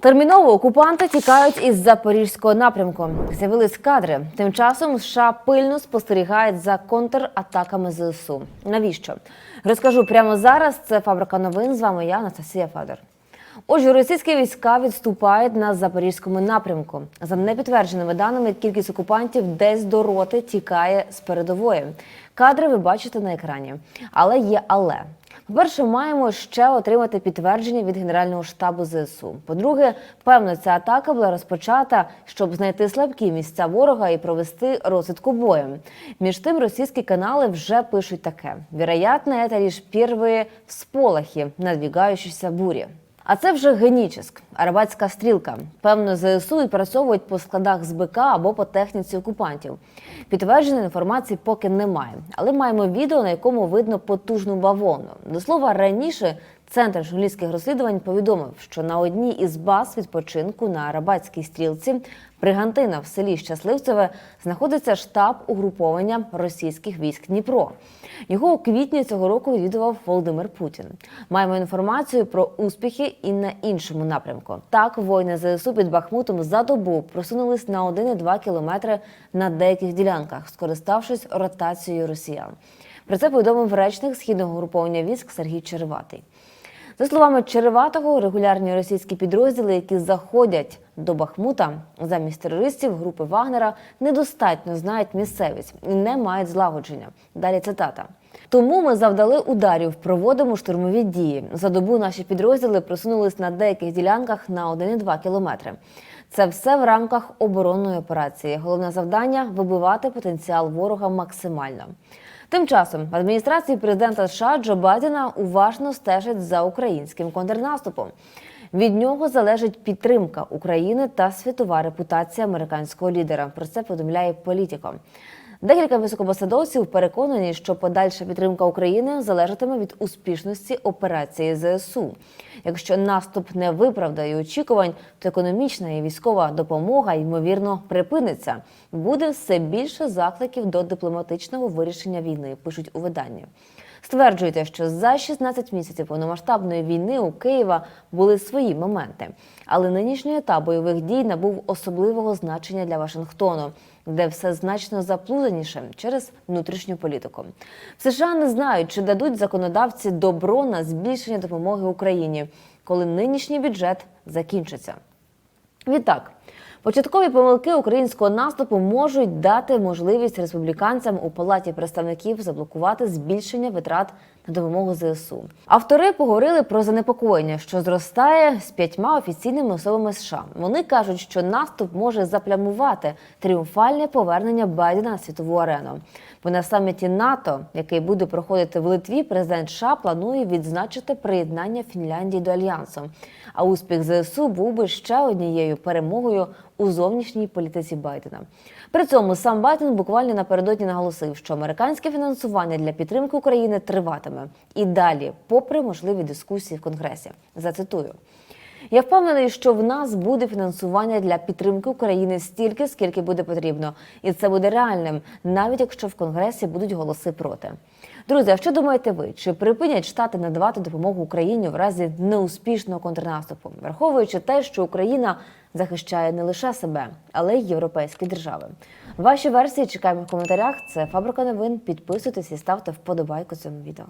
Терміново окупанти тікають із запорізького напрямку. З'явились кадри. Тим часом США пильно спостерігають за контратаками ЗСУ. Навіщо? Розкажу прямо зараз. Це фабрика новин. З вами я, Анастасія Федор. Отже, російські війська відступають на запорізькому напрямку. За непідтвердженими даними, кількість окупантів десь до роти тікає з передової. Кадри ви бачите на екрані. Але є але. По-перше, маємо ще отримати підтвердження від Генерального штабу ЗСУ. По-друге, певно, ця атака була розпочата, щоб знайти слабкі місця ворога і провести розвитку бою. Між тим, російські канали вже пишуть таке: вероятно, це лише перші всполохи надвігаючися бурі. А це вже генічиск, Арабатська стрілка. Певно, ЗСУ відпрацьовують по складах з БК або по техніці окупантів. Підтвердженої інформації поки немає, але маємо відео, на якому видно потужну бавовну. До слова, раніше центр журналістських розслідувань повідомив, що на одній із баз відпочинку на Арабатській стрілці Бригантина в селі Щасливцеве знаходиться штаб угруповання російських військ Дніпро. Його у квітні цього року відвідував Володимир Путін. Маємо інформацію про успіхи і на іншому напрямку. Так, воїни ЗСУ під Бахмутом за добу просунулись на 1,2 кілометри на деяких ділянках, скориставшись ротацією росіян. Про це повідомив речник східного груповання військ Сергій Череватий. За словами Череватого, регулярні російські підрозділи, які заходять до Бахмута замість терористів групи Вагнера, недостатньо знають місцевість і не мають злагодження. Далі цитата. Тому ми завдали ударів, проводимо штурмові дії. За добу наші підрозділи просунулись на деяких ділянках на 1,2 кілометри. Це все в рамках оборонної операції. Головне завдання вибивати потенціал ворога максимально. Тим часом адміністрації президента США Джо Байдена уважно стежать за українським контрнаступом. Від нього залежить підтримка України та світова репутація американського лідера. Про це повідомляє політико. Декілька високопосадовців переконані, що подальша підтримка України залежатиме від успішності операції ЗСУ. Якщо наступ не виправдає очікувань, то економічна і військова допомога ймовірно припиниться. Буде все більше закликів до дипломатичного вирішення війни. Пишуть у виданні. Стверджуєте, що за 16 місяців повномасштабної війни у Києва були свої моменти, але нинішній етап бойових дій набув особливого значення для Вашингтону, де все значно заплутаніше через внутрішню політику. В США не знають, чи дадуть законодавці добро на збільшення допомоги Україні, коли нинішній бюджет закінчиться. Відтак, початкові помилки українського наступу можуть дати можливість республіканцям у палаті представників заблокувати збільшення витрат на допомогу ЗСУ. Автори поговорили про занепокоєння, що зростає з п'ятьма офіційними особами США. Вони кажуть, що наступ може заплямувати тріумфальне повернення Байдена на світову арену. Бо на саміті НАТО, який буде проходити в Литві, президент США планує відзначити приєднання Фінляндії до альянсу. А успіх ЗСУ був би ще однією перемогою у зовнішній політиці Байдена. При цьому сам Байден буквально напередодні наголосив, що американське фінансування для підтримки України триватиме і далі, попри можливі дискусії в Конгресі. Зацитую. Я впевнений, що в нас буде фінансування для підтримки України стільки, скільки буде потрібно, і це буде реальним, навіть якщо в Конгресі будуть голоси проти. Друзі, а що думаєте ви? Чи припинять штати надавати допомогу Україні в разі неуспішного контрнаступу, враховуючи те, що Україна захищає не лише себе, але й європейські держави? Ваші версії чекаємо в коментарях. Це фабрика новин. Підписуйтесь і ставте вподобайку цьому відео.